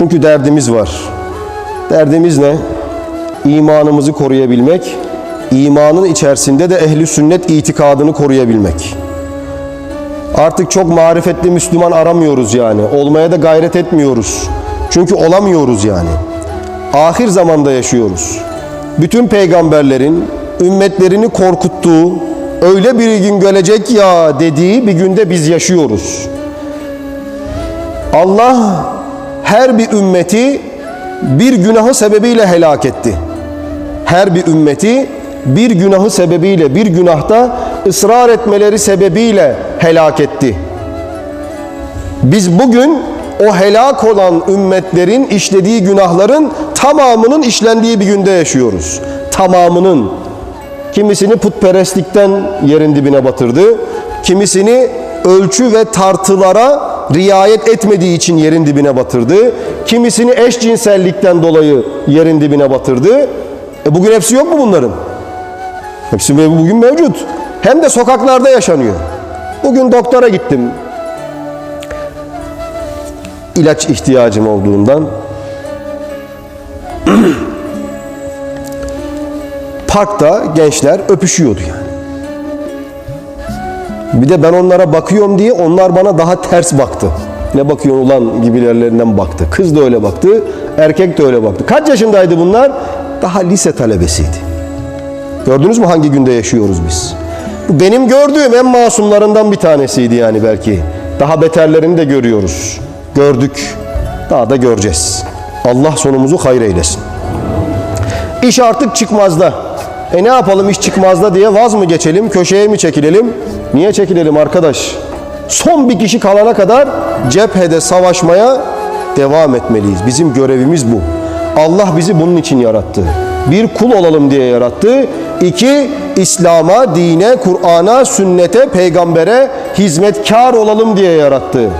Çünkü derdimiz var. Derdimiz ne? İmanımızı koruyabilmek, imanın içerisinde de ehli sünnet itikadını koruyabilmek. Artık çok marifetli Müslüman aramıyoruz yani. Olmaya da gayret etmiyoruz. Çünkü olamıyoruz yani. Ahir zamanda yaşıyoruz. Bütün peygamberlerin ümmetlerini korkuttuğu, öyle bir gün gelecek ya dediği bir günde biz yaşıyoruz. Allah her bir ümmeti bir günahı sebebiyle helak etti. Her bir ümmeti bir günahı sebebiyle, bir günahta ısrar etmeleri sebebiyle helak etti. Biz bugün o helak olan ümmetlerin işlediği günahların tamamının işlendiği bir günde yaşıyoruz. Tamamının. Kimisini putperestlikten yerin dibine batırdı. Kimisini ölçü ve tartılara riayet etmediği için yerin dibine batırdı. Kimisini eşcinsellikten dolayı yerin dibine batırdı. E bugün hepsi yok mu bunların? Hepsi bugün mevcut. Hem de sokaklarda yaşanıyor. Bugün doktora gittim. İlaç ihtiyacım olduğundan. Parkta gençler öpüşüyordu yani. Bir de ben onlara bakıyorum diye onlar bana daha ters baktı. Ne bakıyorsun ulan gibilerinden baktı. Kız da öyle baktı, erkek de öyle baktı. Kaç yaşındaydı bunlar? Daha lise talebesiydi. Gördünüz mü hangi günde yaşıyoruz biz? Bu benim gördüğüm en masumlarından bir tanesiydi yani belki. Daha beterlerini de görüyoruz. Gördük. Daha da göreceğiz. Allah sonumuzu hayır eylesin. İş artık çıkmazda. E ne yapalım iş çıkmazda diye vaz mı geçelim, köşeye mi çekilelim? Niye çekilelim arkadaş? Son bir kişi kalana kadar cephede savaşmaya devam etmeliyiz. Bizim görevimiz bu. Allah bizi bunun için yarattı. Bir kul olalım diye yarattı. İki, İslam'a, dine, Kur'an'a, sünnete, peygambere hizmetkar olalım diye yarattı.